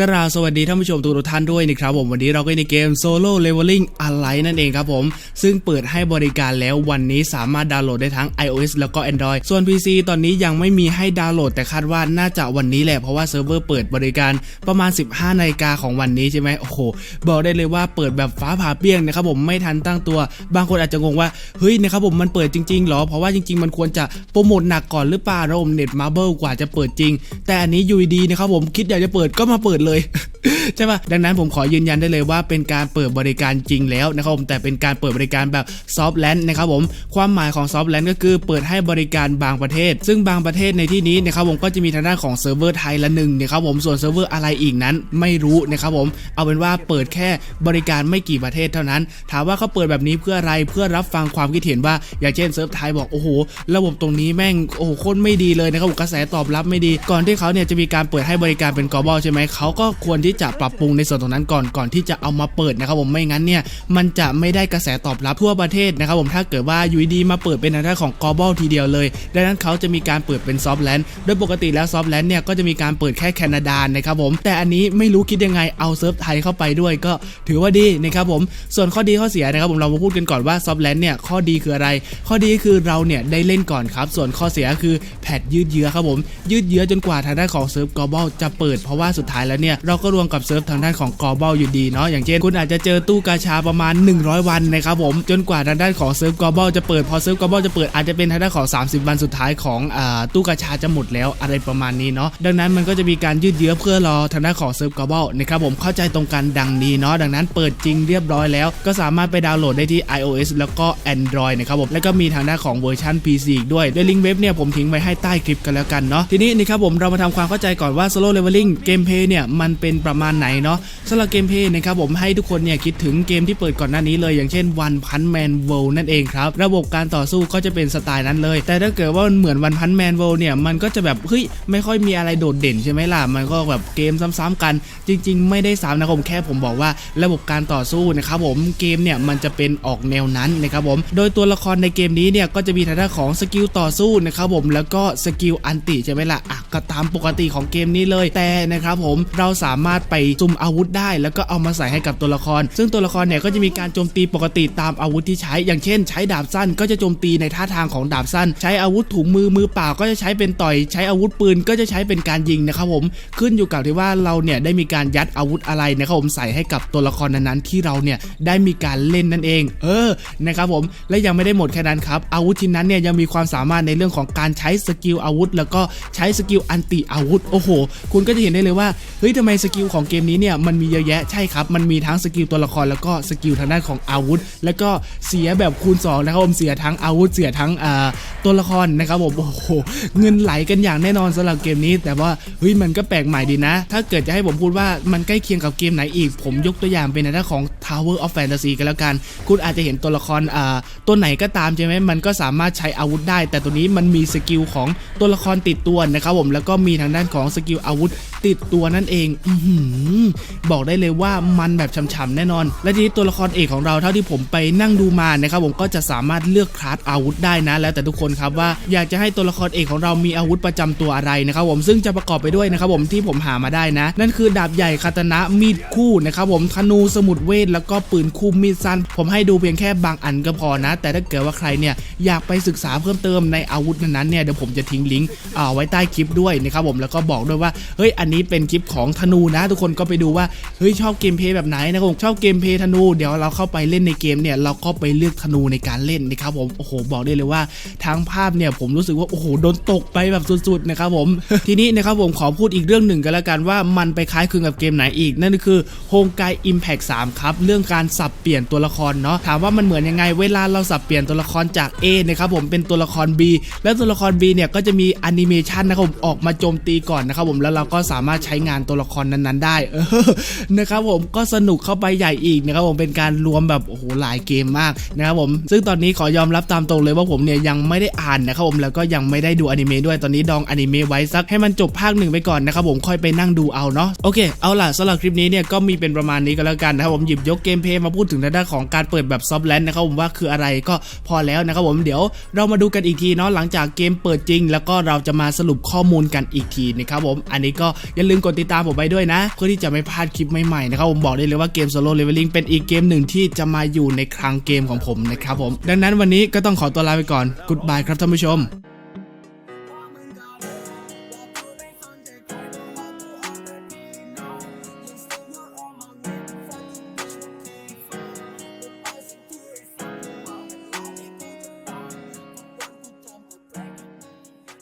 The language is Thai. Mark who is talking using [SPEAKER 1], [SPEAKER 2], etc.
[SPEAKER 1] กราสวัสดีท่านผู้ชมทุกท่านด้วยนะครับผมวันนี้เราก็ในเกม Solo Leveling อะไรนั่นเองครับผม ซึ่งเปิดให้บริการแล้ววันนี้สามารถดาวน์โหลดได้ทั้ง iOS แล้วก็ Android ส่วน PC ตอนนี้ยังไม่มีให้ดาวน์โหลดแต่คาดว่าน่าจะวันนี้แหละเพราะว่าเซิร์ฟเวอร์เปิดบริการประมาณ 15นาฬิกาของวันนี้ใช่ไหมโอ้โหบอกได้เลยว่าเปิดแบบฟ้าผ่าเปี้ยงนะครับผมไม่ทันตั้งตัว บางคนอาจจะงงว่าเฮ้ยนะครับผมมันเปิดจริงๆหรอเพราะว่าจริง ๆ มันควรจะโปรโมทหนักก่อนหรือเปล่าระบบเน็ตมาเบิลกว่าจะเปิดจริง แต่อันนี้อยูดีนะครับผมคิดอยากจะเปิดก็มาเปิดเลย lời ใช่ป่ะดังนั้นผมขอยืนยันได้เลยว่าเป็นการเปิดบริการจริงแล้วนะครับผมแต่เป็นการเปิดบริการแบบซอฟต์แลนด์นะครับผมความหมายของซอฟต์แลนด์ก็คือเปิดให้บริการบางประเทศ ซึ่งบางประเทศในที่นี้นะครับผมก็จะมีทางด้านของเซิร์ฟเวอร์ไทยละหนึ่งนะครับผมส่วนเซิร์ฟเวอร์อะไรอีกนั้นไม่รู้นะครับผมเอาเป็นว่าเปิดแค่บริการไม่กี่ประเทศเท่านั้น ถามว่าเขาเปิดแบบนี้เพื่ออะไรเพื่อรับฟังความคิดเห็นว่า อย่างเช่นเซิร์ฟไทยบอกโอ้โหระบบตรงนี้แม่งโอ้โหคตรไม่ดีเลยนะครับกระแสตอบรับไม่ดี ก่อนที่เขาเนี่ยจะมีการเปิดให้บริการเป็น global ใช่ไหมเขาก็ควรที่จะปรับปรุงในส่วนตรงนั้นก่อนก่อนที่จะเอามาเปิดนะครับผมไม่งั้นเนี่ยมันจะไม่ได้กระแสตอบรับทั่วประเทศนะครับผมถ้าเกิดว่าอยู่ดีมาเปิดเป็นทางด้านของ global ทีเดียวเลยดังนั้นเขาจะมีการเปิดเป็น soft land โดยปกติแล้ว soft land เนี่ยก็จะมีการเปิดแค่แคนาดานะครับผมแต่อันนี้ไม่รู้คิดยังไงเอาเซิร์ฟไทยเข้าไปด้วยก็ถือว่าดีนะครับผมส่วนข้อดีข้อเสียนะครับผมเรามาพูดกันก่อนว่า soft land เนี่ยข้อดีคืออะไร ข้อดีคือเราเนี่ยได้เล่นก่อนครับส่วนข้อเสียคือ พทยืดเยื้อครับผม ยืดเยื้อจนกว่าทางด้านของเซิร์ฟ global จะเปิดเพราะว่าสุดท้ายแล้วเนี่ยเราก็รวมกับเซิร์ฟทางด้านของ global อยู่ดีเนาะอย่างเช่นคุณอาจจะเจอตู้กาชาประมาณ 100 วันนะครับผมจนกว่าทางด้านของเซิร์ฟ global จะเปิดพอเซิร์ฟ global จะเปิดอาจจะเป็นทางด้านของ 30 วันสุดท้ายของอ่าตู้กาชาจะหมดแล้วอะไรประมาณนี้เนาะดังนั้นมันก็จะมีการยืดเยื้อเพื่อรอทางด้านของเซิร์ฟ global นะครับผมเข้าใจตรงกันดังนี้เนาะดังนั้นเปิดจริงเรียบร้อยแล้ว ก็สามารถไปดาวน์โหลดได้ที่ iOS แล้วก็ Android นะครับผมแล้วก็มีทางด้านของเวอร์ชัน PC ด้วยโดยลิงก์เว็บเนี่ยผมทิ้งไว้ให้ใต้คลิปกันแล้วกันเนาะทีนี้นะครับผมเรามาทำความเข้าใจก่อนว่า Solo Leveling เกมเพย์เนี่ยมันเป็นประมาณไหนเนาะสำหรับเกมเพย์นะครับผมให้ทุกคนเนี่ยคิดถึงเกมที่เปิดก่อนหน้านี้เลย อย่างเช่น One Punch Man World นั่นเองครับ ระบบการต่อสู้ก็จะเป็นสไตล์นั้นเลย แต่ถ้าเกิดว่ามันเหมือน One Punch Man World เนี่ยมันก็จะแบบเฮ้ยไม่ค่อยมีอะไรโดดเด่นใช่ไหมล่ะมันก็แบบเกมซ้ำๆกัน จริง ๆ ไม่ได้ซ้ำนะครับผมแค่ผมบอกว่าระบบการต่อสู้นะครับผมเกมเนี่ยมันจะเป็นออกแนวนั้นนะครับผมโดยตัวละครในเกมนี้เนี่ยก็จะมีทางด้านของสกิลต่อสู้นะครับผมแล้วก็สกิลอันติใช่ไหมล่ะอะก็ตามปกติของเกมนี้เลยแต่นะครับผมเราสามารถไปจุ่มอาวุธได้ แล้วก็เอามาใส่ให้กับตัวละคร ซึ่งตัวละครเนี่ยก็จะมีการโจมตีปกติตามอาวุธที่ใช้ อย่างเช่น ใช้ดาบสั้นก็จะโจมตีในท่าทางของดาบสั้น ใช้อาวุธถุงมือมือเปล่าก็จะใช้เป็นต่อย ใช้อาวุธปืนก็จะใช้เป็นการยิงนะครับผมขึ้นอยู่กับที่ว่าเราเนี่ยได้มีการยัดอาวุธอะไรนะครับผมใส่ให้กับตัวละครนั้นๆที่เราเนี่ยได้มีการเล่นนั่นเอง เออนะครับผมและยังไม่ได้หมดแค่นั้นครับอาวุธชิ้นนั้นเนี่ยยังมีความสามารถในเรื่องของการใช้สกิลอาวุธ แล้วก็ใช้สกิลอันติอาวุธโอ้โห คุณก็จะเห็นได้เลยว่าเฮ้ยทำไมสกิลของเกมนี้เนี่ยมันมีเยอะแยะใช่ครับ มันมีทั้งสกิลตัวละครแล้วก็สกิลทางด้านของอาวุธ แล้วก็เสียแบบคูณ2นะครับผมเสียทั้งอาวุธเสียทั้งอ่าตัวละครนะครับผมโอ้โหเงินไหลกันอย่างแน่นอนสำหรับเกมนี้ แต่ว่าเฮ้ยมันก็แปลกใหม่ดีนะ ถ้าเกิดจะให้ผมพูดว่ามันใกล้เคียงกับเกมไหนอีก ผมยกตัวอย่างเป็นในด้านของ Tower of Fantasy กันแล้วกัน คุณอาจจะเห็นตัวละครอ่าตัวไหนก็ตามใช่ไหมมันก็สามารถใช้อาวุธได้ แต่ตัวนี้มันมีสกิลของตัวละครติดตัวนะครับผมแล้วก็มีทางด้านของสกิลอาวุธติดตัวนั่นเองอบอกได้เลยว่ามันแบบฉ่ำๆแน่นอน และทีนี้ตัวละครเอกของเราเท่าที่ผมไปนั่งดูมานะครับผมก็จะสามารถเลือกคลาสอาวุธได้นะ แล้วแต่ทุกคนครับว่าอยากจะให้ตัวละครเอกของเรามีอาวุธประจำตัวอะไรนะครับผมซึ่งจะประกอบไปด้วยนะครับผมที่ผมหามาได้นะ นั่นคือดาบใหญ่คาตนะมีดคู่นะครับผมธนูสมุดเวทแล้วก็ปืนคู่มีดสั้น ผมให้ดูเพียงแค่บางอันก็พอนะ แต่ถ้าเกิดว่าใครเนี่ยอยากไปศึกษาเพิ่มเติมในอาวุธนั้นๆเนี่ยเดี๋ยวผมจะทิ้งลิงก์เอาไว้ใต้คลิปด้วยนะครับผมแล้วก็บอกด้วยว่าเฮ้ยอันนี้เป็นคลิปของธนูนะ ทุกคนก็ไปดูว่าเฮ้ยชอบเกมเพย์แบบไหนนะครับผมชอบเกมเพย์ธนูเดี๋ยวเราเข้าไปเล่นในเกมเนี่ยเราก็ไปเลือกธนูในการเล่นนะครับผมโอ้โหบอกได้เลยว่าทางภาพเนี่ยผมรู้สึกว่าโอ้โหโดนตกไปแบบสุดๆนะครับผมทีนี้นะครับผมขอพูดอีกเรื่องหนึ่งกันแล้วกันว่ามันไปคล้ายคลึงกับเกมไหนอีก นั่นก็คือโฮงไกอิมแพก3ครับเรื่องการสับเปลี่ยนตัวละครเนาะถามว่ามันเหมือนยังไงเวลาเราสับเปลี่ยนตัวละครจาก A นะครับผมเป็นตัวละคร B แล้วตัวละคร B เนี่ยก็จะมีแอนิเมชันนะครับผมออกมาโจมตีก่อนนะครับผมแล้วเราก็สามารถใช้งานตัวละครนั้นๆ ได้เออนะครับผมก็สนุกเข้าไปใหญ่อีกนะครับผมเป็นการรวมแบบโอ้โหหลายเกมมากนะครับผมซึ่งตอนนี้ขอยอมรับตามตรงเลยว่าผมเนี่ยยังไม่ได้อ่านนะครับผมแล้วก็ยังไม่ได้ดูอนิเมะด้วยตอนนี้ดองอนิเมะไว้สักให้มันจบภาคหนึ่งไปก่อนนะครับผมค่อยไปนั่งดูเอาเนาะโอเคเอาล่ะสำหรับคลิปนี้เนี่ยก็มีเป็นประมาณนี้ก็แล้วกันนะครับผมหยิบยกเกมเพย์มาพูดถึงในด้านของการเปิดแบบซอฟต์แลนด์นะครับผมว่าคืออะไรก็พอแล้วนะครับผมเดี๋ยวเรามาดูกันอีกทีเนาะหลังจากเกมเปิดจริง แล้วก็เราจะมาสรุปข้อมูลกันอีกทีนะครับผมอันนี้ก็อย่าลืมกดติดตามผมไปด้วยนะ เพื่อที่จะไม่พลาดคลิปใหม่ๆนะครับผมบอกได้เลยว่าเกมโซโล่เลเวลลิ่งเป็นอีกเกมหนึ่งที่จะมาอยู่ในคลังเกมของผมนะครับผมดังนั้นวันนี้ก็ต้องขอตัวลาไปก่อนกุดบายครับท่านผู้ชม